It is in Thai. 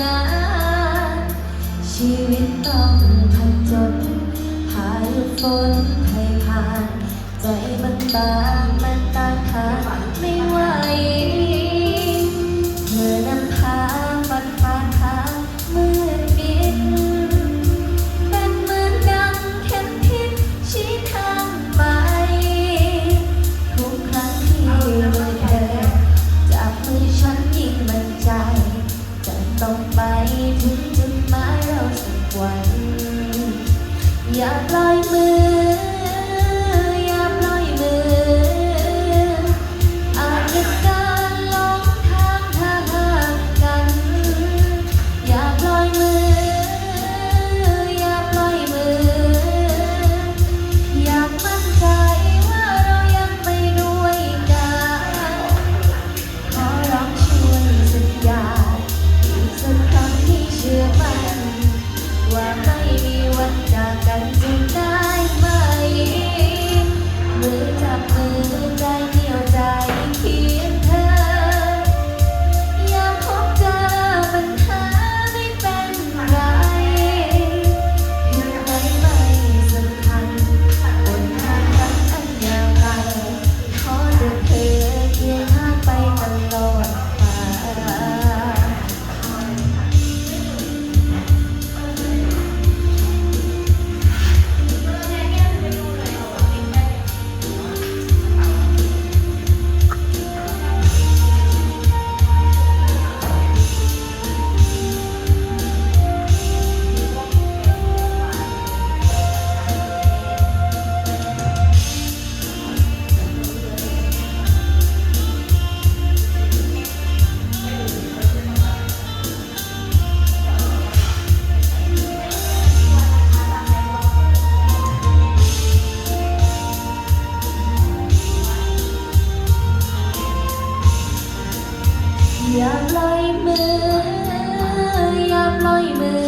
นชีวิตต้องผจญหายฝน ต้องไปถึงจุดหมายเราสักวัน อย่าปล่อยมือ love. อย่าปล่อยมือ อย่าปล่อยมือ